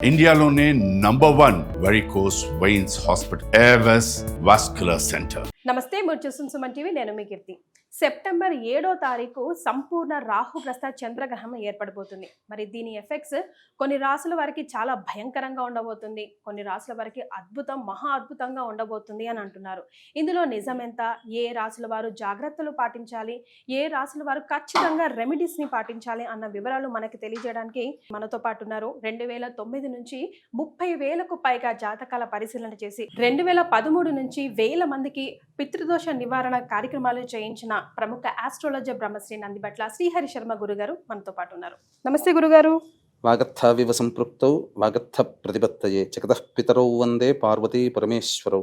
ఇండియాలోనే number one varicose veins hospital Avis vascular centre నమస్తే మీరు చూస్తున్న సుమన్ టీవీ నేను మీ కీర్తి. సెప్టెంబర్ ఏడో తారీఖు సంపూర్ణ రాహుగ్రస్త చంద్రగ్రహణం ఏర్పడబోతుంది. మరి దీని ఎఫెక్ట్స్ కొన్ని రాసుల వారికి చాలా భయంకరంగా ఉండబోతుంది. కొన్ని రాసుల వారికి అద్భుతం మహా అద్భుతంగా ఉండబోతుంది అని అంటున్నారు. ఇందులో నిజం ఎంత? ఏ రాసుల వారు జాగ్రత్తలు పాటించాలి? ఏ రాసుల వారు ఖచ్చితంగా రెమెడీస్ని పాటించాలి అన్న వివరాలు మనకి తెలియజేయడానికి మనతో పాటు ఉన్నారు. రెండు వేల తొమ్మిది నుంచి ముప్పై వేలకు పైగా జాతకాల పరిశీలన చేసి రెండు వేల పదమూడు నుంచి వేల మందికి పితృదోష నివారణ కార్యక్రమాలు చేయించిన ప్రముఖ ఆస్ట్రాలజర్ బ్రహ్మశ్రీ నందిబట్ల శ్రీహరి శర్మ గురుగారు మనతో పాటు ఉన్నారు. నమస్తే గురుగారు. వాగర్థావివ సంపృక్తౌ వాగర్థ ప్రతిపత్తయే జగతః పితరౌ వందే పార్వతీ పరమేశ్వరౌ.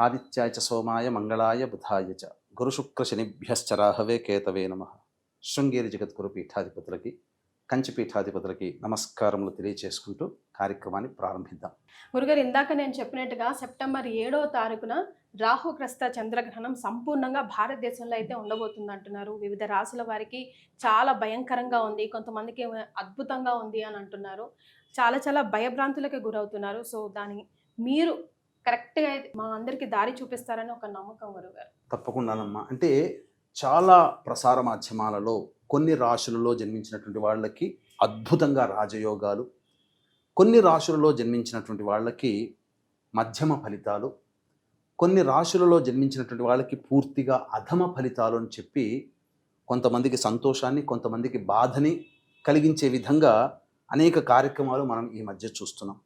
ఆదిత్యాయ చ సోమాయ మంగళాయ బుధాయ చ. గురుశుక్రశనిభ్యశ్చరాహవే కేతవే నమ. శృంగేరి జగద్గురు పీఠాధిపతులకి కంచి పీఠాధిపతులకి నమస్కారములు తెలియచేసుకుంటూ కార్యక్రమాన్ని ప్రారంభిద్దాం. గురుగారు ఇందాక నేను చెప్పినట్టుగా సెప్టెంబర్ ఏడో తారీఖున రాహుగ్రస్త చంద్రగ్రహణం సంపూర్ణంగా భారతదేశంలో అయితే ఉండబోతుంది అంటున్నారు వివిధ రాసుల వారికి చాలా భయంకరంగా ఉంది. కొంతమందికి అద్భుతంగా ఉంది అని అంటున్నారు. చాలా చాలా భయభ్రాంతులకు గురవుతున్నారు. సో దాని మీరు కరెక్ట్గా మా అందరికీ దారి చూపిస్తారని ఒక నమ్మకం గురుగారు తప్పకుండానమ్మా. అంటే చాలా ప్రసార మాధ్యమాలలో కొన్ని రాశులలో జన్మించినటువంటి వాళ్ళకి అద్భుతంగా రాజయోగాలు కొన్ని రాశులలో జన్మించినటువంటి వాళ్ళకి మధ్యమ ఫలితాలు కొన్ని రాశులలో జన్మించినటువంటి వాళ్ళకి పూర్తిగా అధమ ఫలితాలు అని చెప్పి కొంతమందికి సంతోషాన్ని కొంతమందికి బాధని కలిగించే విధంగా అనేక కార్యక్రమాలు మనం ఈ మధ్య చూస్తున్నాం.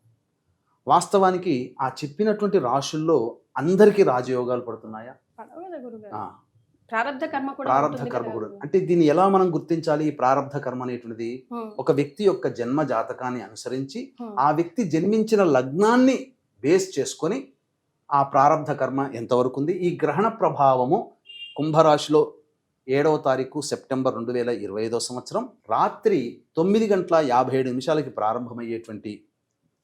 వాస్తవానికి ఆ చెప్పినటువంటి రాశుల్లో అందరికీ రాజయోగాలు పడుతున్నాయా? ప్రారంధ కర్మ కూడా ప్రారంధ కర్మ కూడా? అంటే దీన్ని ఎలా మనం గుర్తించాలి? ఈ ప్రారంధ కర్మ అనేటువంటిది ఒక వ్యక్తి యొక్క జన్మ జాతకాన్ని అనుసరించి. ఆ వ్యక్తి జన్మించిన లగ్నాన్ని బేస్ చేసుకొని ఆ ప్రారంధ కర్మ ఎంతవరకు ఉంది? ఈ గ్రహణ ప్రభావము కుంభరాశిలో ఏడవ తారీఖు సెప్టెంబర్ రెండు వేల ఇరవై ఐదో సంవత్సరం రాత్రి తొమ్మిది గంటల యాభై ఏడు నిమిషాలకి ప్రారంభమయ్యేటువంటి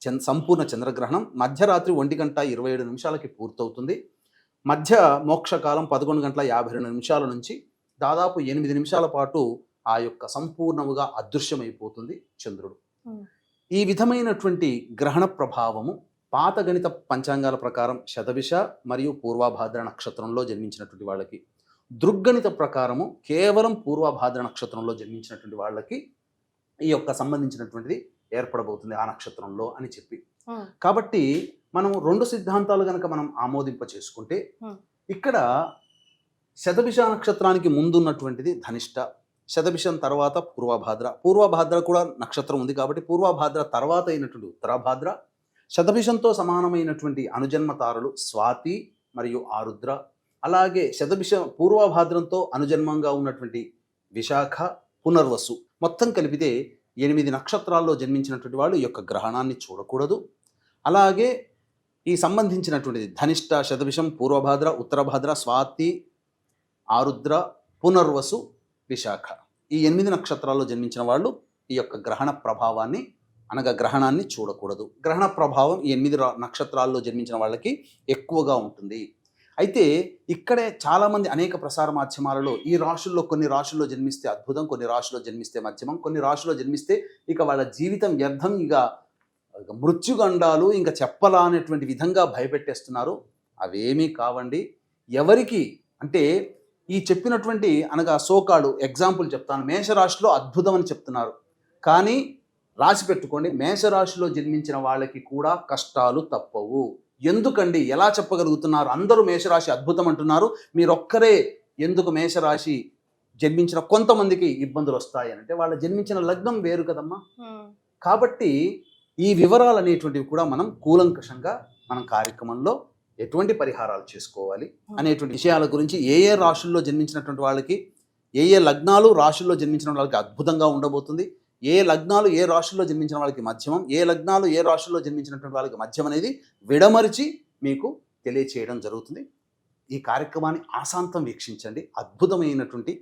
చంద్ సంపూర్ణ చంద్రగ్రహణం మధ్యరాత్రి ఒంటి గంట ఇరవై ఏడు నిమిషాలకి పూర్తవుతుంది. మధ్య మోక్షకాలం పదకొండు గంటల యాభై రెండు నిమిషాల నుంచి దాదాపు ఎనిమిది నిమిషాల పాటు ఆ యొక్క సంపూర్ణముగా అదృశ్యమైపోతుంది చంద్రుడు. ఈ విధమైనటువంటి గ్రహణ ప్రభావము పాత గణిత పంచాంగాల ప్రకారం శతభిష మరియు పూర్వభాద్ర నక్షత్రంలో జన్మించినటువంటి వాళ్ళకి దృగ్గణిత ప్రకారము కేవలం పూర్వభాద్ర నక్షత్రంలో జన్మించినటువంటి వాళ్ళకి ఈ యొక్క సంబంధించినటువంటిది ఏర్పడబోతుంది ఆ నక్షత్రంలో అని చెప్పి. కాబట్టి మనం రెండు సిద్ధాంతాలు కనుక మనం ఆమోదింప చేసుకుంటే. ఇక్కడ శతభిష నక్షత్రానికి ముందున్నటువంటిది ధనిష్ట శతభిషం తర్వాత పూర్వభాద్ర పూర్వభాద్ర కూడా నక్షత్రం ఉంది కాబట్టి పూర్వభాద్ర తర్వాత అయినటువంటి ఉత్తరాభాద్ర శతభిషంతో సమానమైనటువంటి అనుజన్మ తారలు స్వాతి మరియు ఆరుద్ర అలాగే శతభిష పూర్వభాద్రంతో అనుజన్మంగా ఉన్నటువంటి విశాఖ పునర్వసు మొత్తం కలిపితే ఎనిమిది నక్షత్రాల్లో జన్మించినటువంటి వాళ్ళు యొక్క గ్రహణాన్ని చూడకూడదు అలాగే ఈ సంబంధించినటువంటిది ధనిష్ట శతభిషం పూర్వభాద్ర ఉత్తరభాద్ర స్వాతి ఆరుద్ర పునర్వసు విశాఖ. ఈ ఎనిమిది నక్షత్రాల్లో జన్మించిన వాళ్ళు ఈ యొక్క గ్రహణ ప్రభావాన్ని అనగా గ్రహణాన్ని చూడకూడదు. గ్రహణ ప్రభావం ఈ ఎనిమిది రా- నక్షత్రాల్లో జన్మించిన వాళ్ళకి ఎక్కువగా ఉంటుంది. అయితే ఇక్కడే చాలామంది అనేక ప్రసార మాధ్యమాలలో ఈ రాశుల్లో కొన్ని రాశుల్లో జన్మిస్తే అద్భుతం కొన్ని రాశుల్లో జన్మిస్తే మధ్యమం కొన్ని రాశుల్లో జన్మిస్తే ఇక వాళ్ళ జీవితం వ్యర్థం ఇక మృత్యుగండాలు ఇంకా చెప్పలా అనేటువంటి విధంగా భయపెట్టేస్తున్నారు. అవేమీ కావండి. ఎవరికి? అంటే ఈ చెప్పినటువంటి అనగా సోకాడు ఎగ్జాంపుల్ చెప్తాను. మేషరాశిలో అద్భుతం అని చెప్తున్నారు. కానీ రాసి పెట్టుకోండి. మేషరాశిలో జన్మించిన వాళ్ళకి కూడా కష్టాలు తప్పవు. ఎందుకండి? ఎలా చెప్పగలుగుతున్నారు? అందరూ మేషరాశి అద్భుతం అంటున్నారు మీరొక్కరే ఎందుకు మేషరాశి జన్మించిన కొంతమందికి ఇబ్బందులు వస్తాయి అంటే వాళ్ళ జన్మించిన లగ్నం వేరు కదమ్మా. కాబట్టి ఈ వివరాలు అనేటువంటివి కూడా మనం కూలంకషంగా మనం కార్యక్రమంలో ఎటువంటి పరిహారాలు చేసుకోవాలి అనేటువంటి విషయాల గురించి ఏ ఏ రాశుల్లో జన్మించినటువంటి వాళ్ళకి ఏ ఏ లగ్నాలు రాశుల్లో జన్మించిన వాళ్ళకి అద్భుతంగా ఉండబోతుంది ఏ లగ్నాలు ఏ రాశుల్లో జన్మించిన వాళ్ళకి మధ్యమం ఏ లగ్నాలు ఏ రాశుల్లో జన్మించినటువంటి వాళ్ళకి మధ్యం అనేది విడమరిచి మీకు తెలియచేయడం జరుగుతుంది. ఈ కార్యక్రమాన్ని ఆశాంతం వీక్షించండి. అద్భుతమైనటువంటి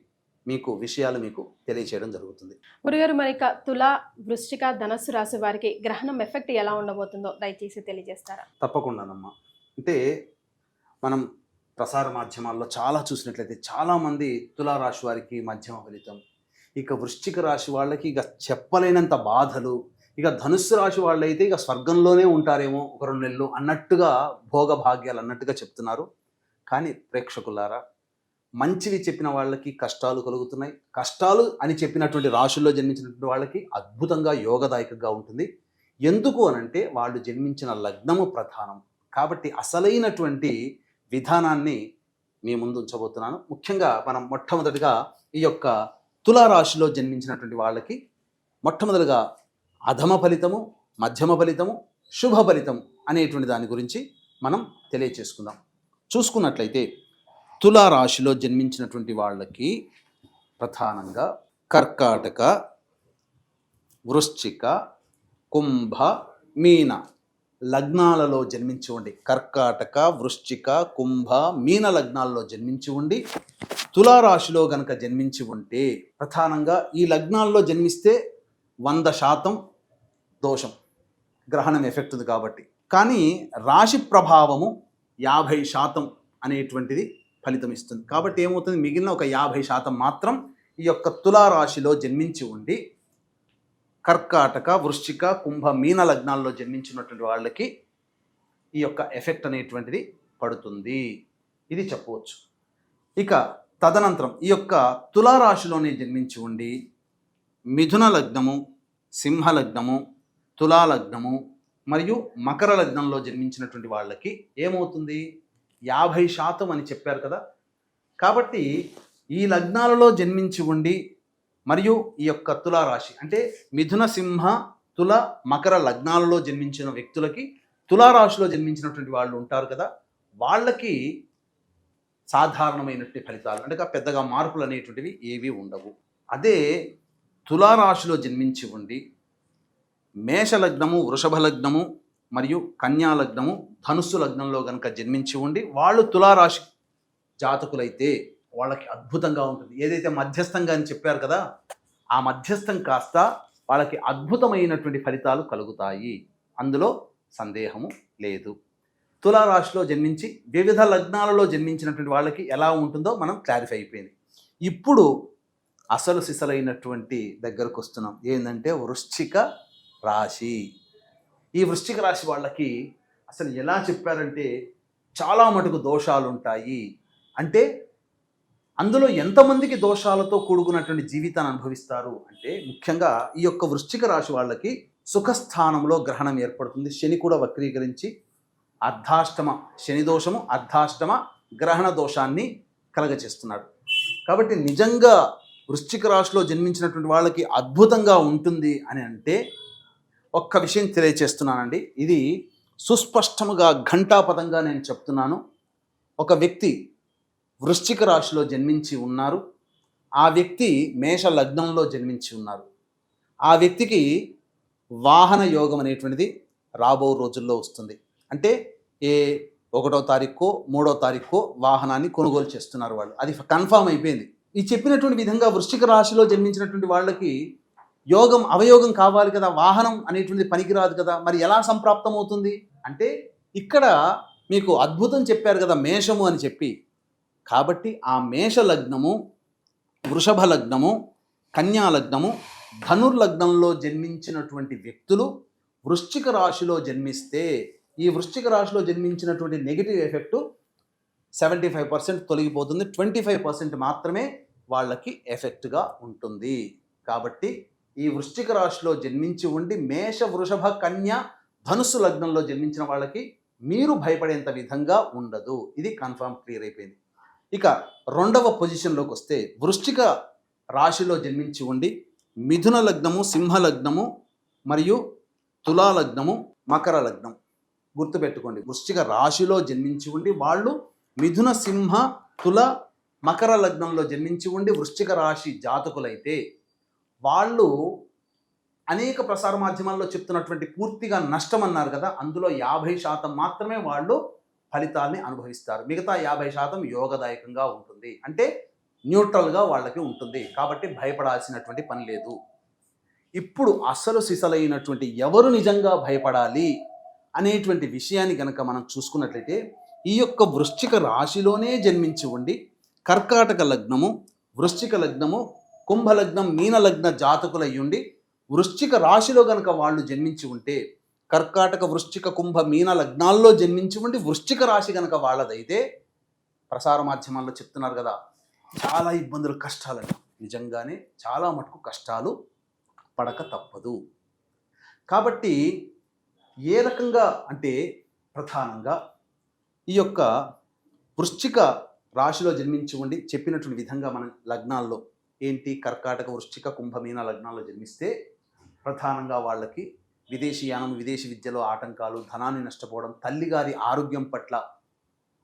మీకు విషయాలు మీకు తెలియచేయడం జరుగుతుంది. గురుగారు మరి తుల వృశ్చిక ధనస్సు రాశి వారికి గ్రహణం ఎఫెక్ట్ ఎలా ఉండబోతుందో దయచేసి తెలియజేస్తారా? తప్పకుండానమ్మా. అంటే మనం ప్రసార మాధ్యమాల్లో చాలా చూసినట్లయితే చాలామంది తులారాశి వారికి మధ్యమ ఫలితం ఇక వృశ్చిక రాశి వాళ్ళకి ఇక చెప్పలేనంత బాధలు ఇక ధనుస్సు రాశి వాళ్ళైతే ఇక స్వర్గంలోనే ఉంటారేమో ఒక రెండు నెలలు అన్నట్టుగా భోగ భాగ్యాలు అన్నట్టుగా చెప్తున్నారు. కానీ ప్రేక్షకులారా మంచివి చెప్పిన వాళ్ళకి కష్టాలు కలుగుతున్నాయి. కష్టాలు అని చెప్పినటువంటి రాశుల్లో జన్మించినటువంటి వాళ్ళకి అద్భుతంగా యోగదాయకంగా ఉంటుంది. ఎందుకు అనంటే వాళ్ళు జన్మించిన లగ్నము ప్రధానం. కాబట్టి అసలైనటువంటి విధానాన్ని మీ ముందు ఉంచబోతున్నాను. ముఖ్యంగా మనం మొట్టమొదటిగా ఈ యొక్క తులారాశిలో జన్మించినటువంటి వాళ్ళకి మొట్టమొదటిగా అధమ ఫలితము మధ్యమ ఫలితము శుభ ఫలితం అనేటువంటి దాని గురించి మనం తెలియచేసుకుందాం. చూసుకున్నట్లయితే తులారాశిలో జన్మించినటువంటి వాళ్ళకి ప్రధానంగా కర్కాటక వృశ్చిక కుంభ మీన లగ్నాలలో జన్మించి ఉండి కర్కాటక వృశ్చిక కుంభ మీన లగ్నాల్లో జన్మించి ఉండి తులారాశిలో గనక జన్మించి ఉంటే ప్రధానంగా ఈ లగ్నాల్లో జన్మిస్తే వంద శాతం దోషం గ్రహణం ఎఫెక్ట్ ఉంది కాబట్టి. కానీ రాశి ప్రభావము యాభై శాతం అనేటువంటిది ఫలితం ఇస్తుంది కాబట్టి ఏమవుతుంది? మిగిలిన ఒక యాభై శాతం మాత్రం ఈ యొక్క తులారాశిలో జన్మించి ఉండి కర్కాటక వృశ్చిక కుంభ మీన లగ్నాల్లో జన్మించినటువంటి వాళ్ళకి ఈ యొక్క ఎఫెక్ట్ అనేటువంటిది పడుతుంది. ఇది చెప్పవచ్చు. ఇక తదనంతరం ఈ యొక్క తులారాశిలోనే జన్మించి ఉండి మిథున లగ్నము సింహ లగ్నము తులా లగ్నము మరియు మకర లగ్నంలో జన్మించినటువంటి వాళ్ళకి ఏమవుతుంది? యాభై శాతం అని చెప్పారు కదా. కాబట్టి ఈ లగ్నాలలో జన్మించి ఉండి మరియు ఈ యొక్క తులారాశి అంటే మిథున సింహ తుల మకర లగ్నాలలో జన్మించిన వ్యక్తులకి తులారాశిలో జన్మించినటువంటి వాళ్ళు ఉంటారు కదా. వాళ్ళకి సాధారణమైనటువంటి ఫలితాలు అంటే పెద్దగా మార్పులు అనేటువంటివి ఏవి ఉండవు. అదే తులారాశిలో జన్మించి ఉండి మేష లగ్నము వృషభ లగ్నము మరియు కన్యా లగ్నము ధనుస్సు లగ్నంలో కనుక జన్మించి ఉండి వాళ్ళు తులారాశి జాతకులైతే వాళ్ళకి అద్భుతంగా ఉంటుంది. ఏదైతే మధ్యస్థంగా అని చెప్పారు కదా ఆ మధ్యస్థం కాస్త వాళ్ళకి అద్భుతమైనటువంటి ఫలితాలు కలుగుతాయి. అందులో సందేహము లేదు. తులారాశిలో జన్మించి వివిధ లగ్నాలలో జన్మించినటువంటి వాళ్ళకి ఎలా ఉంటుందో మనం క్లారిఫై అయిపోయింది. ఇప్పుడు అసలు సిసలైనటువంటి దగ్గరకు వస్తున్నాం. ఏంటంటే వృశ్చిక రాశి. ఈ వృశ్చిక రాశి వాళ్ళకి అసలు ఎలా చెప్పారంటే చాలా మటుకు దోషాలు ఉంటాయి అంటే అందులో ఎంతమందికి దోషాలతో కూడుకున్నటువంటి జీవితాన్ని అనుభవిస్తారు అంటే ముఖ్యంగా ఈ యొక్క వృశ్చిక రాశి వాళ్ళకి సుఖస్థానంలో గ్రహణం ఏర్పడుతుంది. శని కూడా వక్రీకరించి అర్ధాష్టమ శని దోషము అర్ధాష్టమ గ్రహణ దోషాన్ని కలగచేస్తున్నాడు కాబట్టి నిజంగా వృశ్చిక రాశిలో జన్మించినటువంటి వాళ్ళకి అద్భుతంగా ఉంటుంది అని అంటే ఒక్క విషయం తెలియచేస్తున్నానండి. ఇది సుస్పష్టముగా ఘంటాపదంగా నేను చెప్తున్నాను. ఒక వ్యక్తి వృశ్చిక రాశిలో జన్మించి ఉన్నారు. ఆ వ్యక్తి మేష లగ్నంలో జన్మించి ఉన్నారు. ఆ వ్యక్తికి వాహన యోగం అనేటువంటిది రాబో రోజుల్లో వస్తుంది. అంటే ఏ ఒకటో తారీఖు మూడో తారీఖు వాహనాన్ని కొనుగోలు చేస్తున్నారు వాళ్ళు. అది కన్ఫామ్ అయిపోయింది. ఈ చెప్పినటువంటి విధంగా వృశ్చిక రాశిలో జన్మించినటువంటి వాళ్ళకి యోగం అవయోగం కావాలి కదా వాహనం అనేటువంటిది పనికిరాదు కదా మరి ఎలా సంప్రాప్తం అవుతుంది అంటే ఇక్కడ మీకు అద్భుతం చెప్పారు కదా మేషము అని చెప్పి. కాబట్టి ఆ మేష లగ్నము వృషభ లగ్నము కన్యా లగ్నము ధనుర్లగ్నంలో జన్మించినటువంటి వ్యక్తులు వృశ్చిక రాశిలో జన్మిస్తే ఈ వృశ్చిక రాశిలో జన్మించినటువంటి negative effect seventy five percent తొలగిపోతుంది. ట్వంటీ ఫైవ్ పర్సెంట్ మాత్రమే వాళ్ళకి ఎఫెక్ట్గా ఉంటుంది. కాబట్టి ఈ వృశ్చిక రాశిలో జన్మించి ఉండి మేష వృషభ కన్య ధనుసు లగ్నంలో జన్మించిన వాళ్ళకి మీరు భయపడేంత విధంగా ఉండదు. ఇది కన్ఫర్మ్ క్లియర్ అయిపోయింది. ఇక రెండవ పొజిషన్లోకి వస్తే వృశ్చిక రాశిలో జన్మించి ఉండి మిథున లగ్నము సింహ లగ్నము మరియు తులా లగ్నము మకర లగ్నం గుర్తుపెట్టుకోండి. వృశ్చిక రాశిలో జన్మించి ఉండి వాళ్ళు మిథున సింహ తుల మకర లగ్నంలో జన్మించి ఉండి వృశ్చిక రాశి జాతకులైతే వాళ్ళు అనేక ప్రసార మాధ్యమాల్లో చెప్తున్నటువంటి పూర్తిగా నష్టం అన్నారు కదా అందులో యాభై శాతం మాత్రమే వాళ్ళు ఫలితాల్ని అనుభవిస్తారు. మిగతా యాభై శాతం యోగదాయకంగా ఉంటుంది. అంటే న్యూట్రల్గా వాళ్ళకి ఉంటుంది. కాబట్టి భయపడాల్సినటువంటి పని లేదు. ఇప్పుడు అసలు సిసలైనటువంటి ఎవరు నిజంగా భయపడాలి అనేటువంటి విషయాన్ని గనక మనం చూసుకున్నట్లయితే ఈ యొక్క వృశ్చిక రాశిలోనే జన్మించి ఉండి కర్కాటక లగ్నము వృశ్చిక లగ్నము కుంభలగ్నం మీన లగ్న జాతకులయ్యుండి వృశ్చిక రాశిలో గనక వాళ్ళు జన్మించి ఉంటే కర్కాటక వృశ్చిక కుంభ మీన లగ్నాల్లో జన్మించి ఉండి వృశ్చిక రాశి గనక వాళ్ళదైతే ప్రసార మాధ్యమాల్లో చెప్తున్నారు కదా చాలా ఇబ్బందులు కష్టాలని నిజంగానే చాలా మటుకు కష్టాలు పడక తప్పదు. కాబట్టి ఏ రకంగా అంటే ప్రధానంగా ఈ యొక్క వృశ్చిక రాశిలో జన్మించి ఉండి చెప్పినటువంటి విధంగా మన లగ్నాల్లో ఏంటి? కర్కాటక వృశ్చిక కుంభమీన లగ్నాల్లో జన్మిస్తే ప్రధానంగా వాళ్ళకి విదేశీయానం విదేశీ విద్యలో ఆటంకాలు ధనాన్ని నష్టపోవడం తల్లిగారి ఆరోగ్యం పట్ల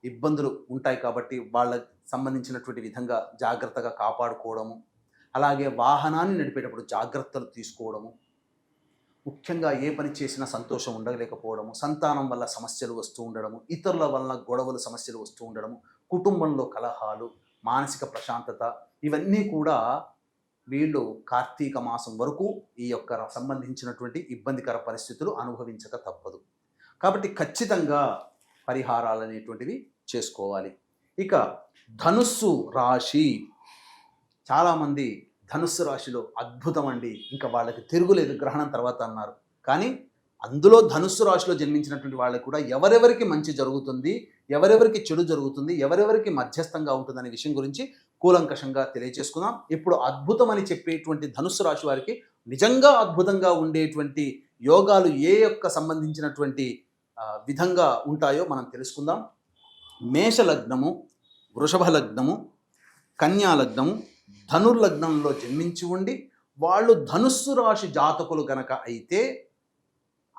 ఇబ్బందులు ఉంటాయి కాబట్టి వాళ్ళకి సంబంధించినటువంటి విధంగా జాగ్రత్తగా కాపాడుకోవడము అలాగే వాహనాన్ని నడిపేటప్పుడు జాగ్రత్తలు తీసుకోవడము ముఖ్యంగా ఏ పని చేసినా సంతోషం ఉండలేకపోవడము సంతానం వల్ల సమస్యలు వస్తూ ఉండడము ఇతరుల వల్ల గొడవలు సమస్యలు వస్తూ ఉండడము కుటుంబంలో కలహాలు మానసిక ప్రశాంతత ఇవన్నీ కూడా వీళ్ళు కార్తీక మాసం వరకు ఈ యొక్క సంబంధించినటువంటి ఇబ్బందికర పరిస్థితులు అనుభవించక తప్పదు. కాబట్టి ఖచ్చితంగా పరిహారాలు అనేటువంటివి చేసుకోవాలి. ఇక ధనుస్సు రాశి చాలామంది ధనుస్సు రాశిలో అద్భుతం అండి. ఇంకా వాళ్ళకి తిరుగులేదు గ్రహణం తర్వాత అన్నారు. కానీ అందులో ధనుస్సు రాశిలో జన్మించినటువంటి వాళ్ళకి కూడా ఎవరెవరికి మంచి జరుగుతుంది ఎవరెవరికి చెడు జరుగుతుంది ఎవరెవరికి మధ్యస్థంగా ఉంటుందనే విషయం గురించి కూలంకషంగా తెలియజేసుకుందాం ఇప్పుడు అద్భుతం అని చెప్పేటువంటి ధనుస్సు రాశి వారికి నిజంగా అద్భుతంగా ఉండేటువంటి యోగాలు ఏ యొక్క సంబంధించినటువంటి విధంగా ఉంటాయో మనం తెలుసుకుందాం. మేష లగ్నము వృషభ లగ్నము కన్యా లగ్నము ధనుర్లగ్నంలో జన్మించి ఉండి వాళ్ళు ధనుస్సు రాశి జాతకులు గనక అయితే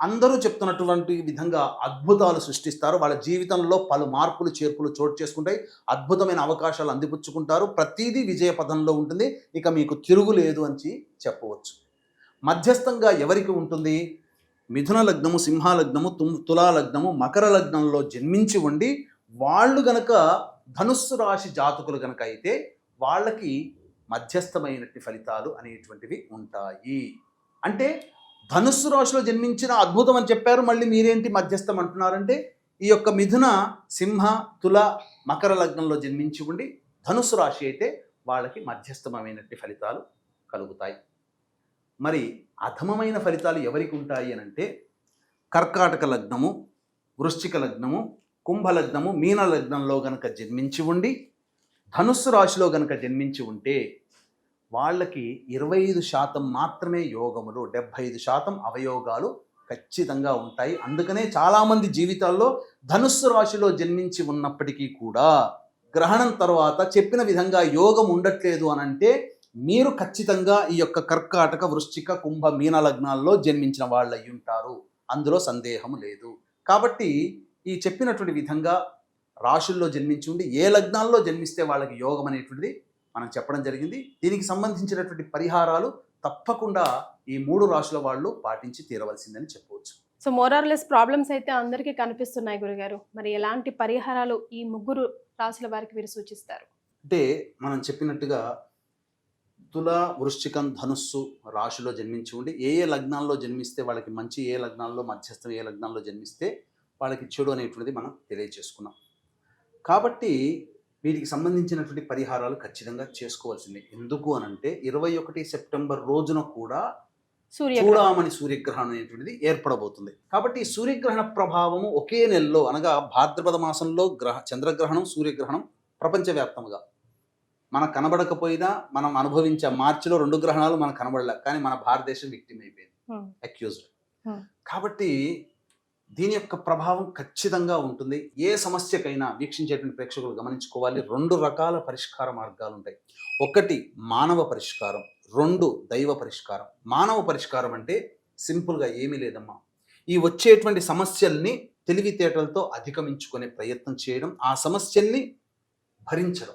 అందరూ చెప్తున్నటువంటి విధంగా అద్భుతాలు సృష్టిస్తారు. వాళ్ళ జీవితంలో పలు మార్పులు చేర్పులు చోటు చేసుకుంటాయి. అద్భుతమైన అవకాశాలు అందిపుచ్చుకుంటారు. ప్రతిదీ విజయ పదంలో ఉంటుంది. ఇక మీకు తిరుగులేదు అని చెప్పవచ్చు. మధ్యస్థంగా ఎవరికి ఉంటుంది? మిథున లగ్నము సింహ లగ్నము తుమ్ తులా లగ్నము మకర లగ్నంలో జన్మించి ఉండి వాళ్ళు గనక ధనుస్సు రాశి జాతకులు గనక అయితే వాళ్ళకి మధ్యస్థమైనటువంటి ఫలితాలు అనేటువంటివి ఉంటాయి. అంటే ధనుస్సు రాశిలో జన్మించిన అద్భుతం అని చెప్పారు. మళ్ళీ మీరేంటి మధ్యస్థం అంటున్నారంటే ఈ యొక్క మిథున సింహ తుల మకర లగ్నంలో జన్మించి ఉండి ధనుస్సు రాశి అయితే వాళ్ళకి మధ్యస్థమైనటువంటి ఫలితాలు కలుగుతాయి. మరి అధమమైన ఫలితాలు ఎవరికి ఉంటాయి అని అంటే కర్కాటక లగ్నము వృశ్చిక లగ్నము కుంభ లగ్నము మీన లగ్నంలో గనక జన్మించి ఉండి ధనుస్సు రాశిలో గనక జన్మించి ఉంటే వాళ్ళకి ఇరవై ఐదు శాతం మాత్రమే యోగములు డెబ్భై ఐదు శాతం అవయోగాలు ఖచ్చితంగా ఉంటాయి. అందుకనే చాలామంది జీవితాల్లో ధనుస్సు రాశిలో జన్మించి ఉన్నప్పటికీ కూడా గ్రహణం తర్వాత చెప్పిన విధంగా యోగం ఉండట్లేదు అని అంటే మీరు ఖచ్చితంగా ఈ యొక్క కర్కాటక వృశ్చిక కుంభ మీన లగ్నాల్లో జన్మించిన వాళ్ళు అయి ఉంటారు. అందులో సందేహం లేదు. కాబట్టి ఈ చెప్పినటువంటి విధంగా రాశుల్లో జన్మించి ఉండి ఏ లగ్నాల్లో జన్మిస్తే వాళ్ళకి యోగం అనేటువంటిది మనం చెప్పడం జరిగింది. దీనికి సంబంధించినటువంటి పరిహారాలు తప్పకుండా ఈ మూడు రాశుల వాళ్ళు పాటించి తీరవలసిందని చెప్పవచ్చు. సో మోరార్లెస్ ప్రాబ్లమ్స్ అయితే అందరికీ కనిపిస్తున్నాయి గురుగారు. మరి ఎలాంటి పరిహారాలు ఈ ముగ్గురు రాశుల వారికి మీరు సూచిస్తారు? అంటే మనం చెప్పినట్టుగా తుల వృశ్చికం ధనుస్సు రాశిలో జన్మించి ఉండి ఏ ఏ లగ్నాల్లో జన్మిస్తే వాళ్ళకి మంచి ఏ లగ్నాల్లో మధ్యస్థం ఏ లగ్నాల్లో జన్మిస్తే వాళ్ళకి చెడు అనేటువంటిది మనం తెలియజేసుకున్నాం. కాబట్టి వీటికి సంబంధించినటువంటి పరిహారాలు ఖచ్చితంగా చేసుకోవాల్సిందే. ఎందుకు అనంటే ఇరవై ఒకటి సెప్టెంబర్ రోజున కూడా సూర్య చూడామణి సూర్యగ్రహణం అనేటువంటిది ఏర్పడబోతుంది. కాబట్టి సూర్యగ్రహణ ప్రభావము ఒకే నెలలో అనగా భాద్రపద మాసంలో గ్రహ చంద్రగ్రహణం సూర్యగ్రహణం ప్రపంచవ్యాప్తంగా మనకు కనబడకపోయినా మనం అనుభవించే మార్చిలో రెండు గ్రహణాలు మనకు కనబడలే కానీ మన భారతదేశం విక్టిమ్ అయిపోయింది. Hmm. Accused Hmm. కాబట్టి దీని యొక్క ప్రభావం ఖచ్చితంగా ఉంటుంది. ఏ సమస్యకైనా వీక్షించేటువంటి ప్రేక్షకులు గమనించుకోవాలి. రెండు రకాల పరిష్కార మార్గాలు ఉంటాయి. ఒకటి మానవ పరిష్కారం రెండు దైవ పరిష్కారం. మానవ పరిష్కారం అంటే సింపుల్గా ఏమీ లేదమ్మా. ఈ వచ్చేటువంటి సమస్యల్ని తెలివితేటలతో అధిగమించుకునే ప్రయత్నం చేయడం ఆ సమస్యల్ని భరించడం.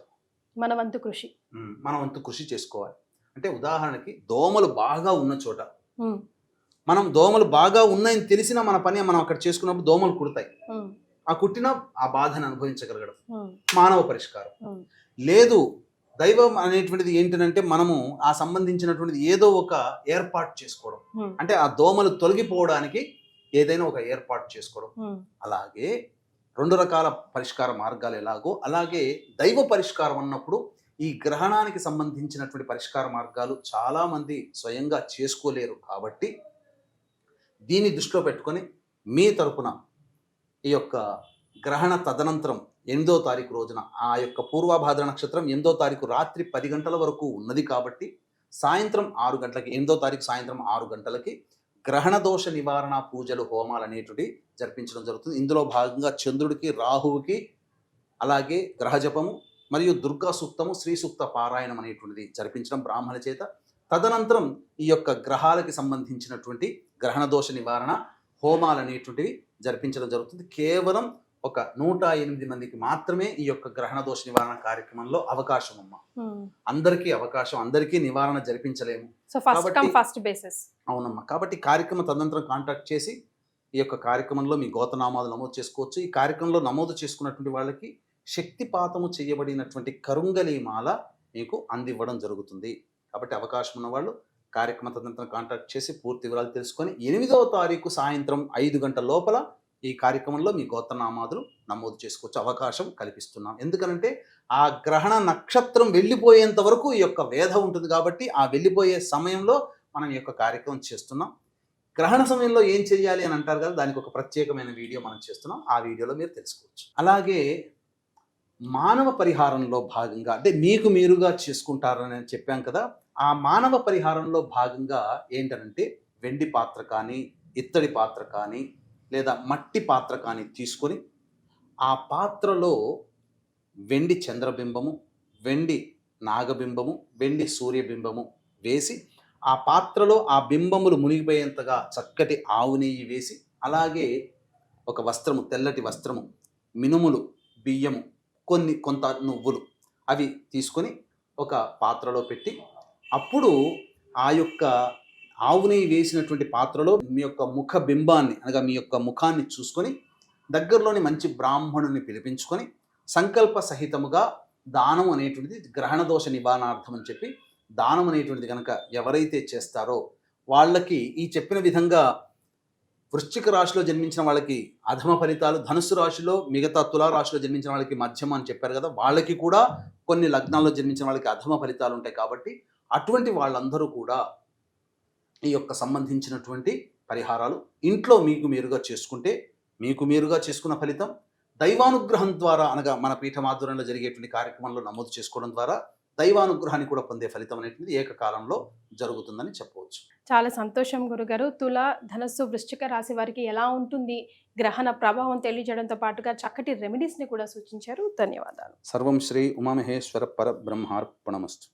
మన వంతు కృషి. మన వంతు కృషి చేసుకోవాలి. అంటే ఉదాహరణకి దోమలు బాగా ఉన్న చోట మనం దోమలు బాగా ఉన్నాయని తెలిసినా మన పని మనం అక్కడ చేసుకున్నప్పుడు దోమలు కుడతాయి. ఆ కుట్టిన ఆ బాధను అనుభవించగలగడం. మానవ పరిష్కారం. లేదు దైవం అనేటువంటిది ఏంటంటే మనము ఆ సంబంధించినటువంటిది ఏదో ఒక ఏర్పాటు చేసుకోవడం. అంటే ఆ దోమలు తొలగిపోవడానికి ఏదైనా ఒక ఏర్పాటు చేసుకోవడం. అలాగే రెండు రకాల పరిష్కార మార్గాలు ఎలాగో అలాగే దైవ పరిష్కారం అన్నప్పుడు ఈ గ్రహణానికి సంబంధించినటువంటి పరిష్కార మార్గాలు చాలామంది స్వయంగా చేసుకోలేరు కాబట్టి దీన్ని దృష్టిలో పెట్టుకొని మీ తరపున ఈ యొక్క గ్రహణ తదనంతరం ఎనిమిదో తారీఖు రోజున ఆ యొక్క పూర్వభాద్ర నక్షత్రం ఎనిమిదో తారీఖు రాత్రి పది గంటల వరకు ఉన్నది కాబట్టి సాయంత్రం ఆరు గంటలకి ఎనిమిదో తారీఖు సాయంత్రం ఆరు గంటలకి గ్రహణ దోష నివారణ పూజలు హోమాలు అనేటివి జరిపించడం జరుగుతుంది. ఇందులో భాగంగా చంద్రుడికి రాహువుకి అలాగే గ్రహజపము మరియు దుర్గా సూక్తము శ్రీ సూక్త పారాయణం అనేటువంటిది జరిపించడం బ్రాహ్మణ చేత. తదనంతరం ఈ యొక్క గ్రహాలకి సంబంధించినటువంటి గ్రహణ దోష నివారణ హోమాలు అనేటువంటివి జరిపించడం జరుగుతుంది. కేవలం ఒక నూట ఎనిమిది మందికి మాత్రమే ఈ యొక్క గ్రహణ దోష నివారణ కార్యక్రమంలో అవకాశం అమ్మ. అందరికీ అవకాశం అందరికీ నివారణ జరిపించలేము. ఫస్ట్ బేసిస్ అవునమ్మా. కాబట్టి కార్యక్రమం తదనంతరం కాంటాక్ట్ చేసి ఈ యొక్క కార్యక్రమంలో మీ గోతనామాలు నమోదు చేసుకోవచ్చు. ఈ కార్యక్రమంలో నమోదు చేసుకున్నటువంటి వాళ్ళకి శక్తిపాతము చేయబడినటువంటి కరుంగలి మాల మీకు అందివ్వడం జరుగుతుంది. కాబట్టి అవకాశం ఉన్న వాళ్ళు కార్యక్రమం తదనంతరం కాంటాక్ట్ చేసి పూర్తి వివరాలు తెలుసుకొని ఎనిమిదవ తారీఖు సాయంత్రం ఐదు గంటల లోపల ఈ కార్యక్రమంలో మీ గోత్రనామాదులు నమోదు చేసుకోవచ్చు అవకాశం కల్పిస్తున్నాం. ఎందుకనంటే ఆ గ్రహణ నక్షత్రం వెళ్ళిపోయేంత వరకు ఈ యొక్క వేధ ఉంటుంది కాబట్టి ఆ వెళ్ళిపోయే సమయంలో మనం ఈ యొక్క కార్యక్రమం చేస్తున్నాం. గ్రహణ సమయంలో ఏం చేయాలి అని అంటారు కదా దానికి ఒక ప్రత్యేకమైన వీడియో మనం చేస్తున్నాం. ఆ వీడియోలో మీరు తెలుసుకోవచ్చు. అలాగే మానవ పరిహారంలో భాగంగా అంటే మీకు మీరుగా చేసుకుంటారని చెప్పాం కదా ఆ మానవ పరిహారంలో భాగంగా ఏంటనంటే వెండి పాత్ర కానీ ఇత్తడి పాత్ర కానీ లేదా మట్టి పాత్ర కానీ తీసుకొని ఆ పాత్రలో వెండి చంద్రబింబము వెండి నాగబింబము వెండి సూర్యబింబము వేసి ఆ పాత్రలో ఆ బింబములు మునిగిపోయేంతగా చక్కటి ఆవు నెయ్యి వేసి అలాగే ఒక వస్త్రము తెల్లటి వస్త్రము మినుములు బియ్యము కొన్ని కొంత నువ్వులు అవి తీసుకొని ఒక పాత్రలో పెట్టి అప్పుడు ఆ యొక్క ఆవు నెయ్యి వేసినటువంటి పాత్రలో మీ యొక్క ముఖ బింబాన్ని అనగా మీ యొక్క ముఖాన్ని చూసుకొని దగ్గరలోని మంచి బ్రాహ్మణుని పిలిపించుకొని సంకల్ప సహితముగా దానం అనేటువంటిది గ్రహణ దోష నివారణార్థం అని చెప్పి దానం అనేటువంటిది కనుక ఎవరైతే చేస్తారో వాళ్ళకి ఈ చెప్పిన విధంగా వృశ్చిక రాశిలో జన్మించిన వాళ్ళకి అధమ ఫలితాలు ధనుసు రాశిలో మిగతా తులా రాశిలో జన్మించిన వాళ్ళకి మధ్యమ అని చెప్పారు కదా వాళ్ళకి కూడా కొన్ని లగ్నాల్లో జన్మించిన వాళ్ళకి అధమ ఫలితాలు ఉంటాయి కాబట్టి అటువంటి వాళ్ళందరూ కూడా ఈ యొక్క సంబంధించినటువంటి పరిహారాలు ఇంట్లో మీకు మీరుగా చేసుకుంటే మీకు మీరుగా చేసుకున్న ఫలితం దైవానుగ్రహం ద్వారా అనగా మన పీఠమాధుర్యంలో జరిగేటువంటి కార్యక్రమంలో నమోదు చేసుకోవడం ద్వారా దైవానుగ్రహాన్ని కూడా పొందే ఫలితం అనేటువంటిది ఏకకాలంలో జరుగుతుందని చెప్పవచ్చు. చాలా సంతోషం గురుగారు. తుల ధనస్సు వృశ్చిక రాశి వారికి ఎలా ఉంటుంది? గ్రహణ ప్రభావం తెలియజేయడంతో పాటుగా చక్కటి రెమెడీస్ని కూడా సూచించారు. ధన్యవాదాలు. సర్వం శ్రీ ఉమామహేశ్వర పర బ్రహ్మార్పణమస్తు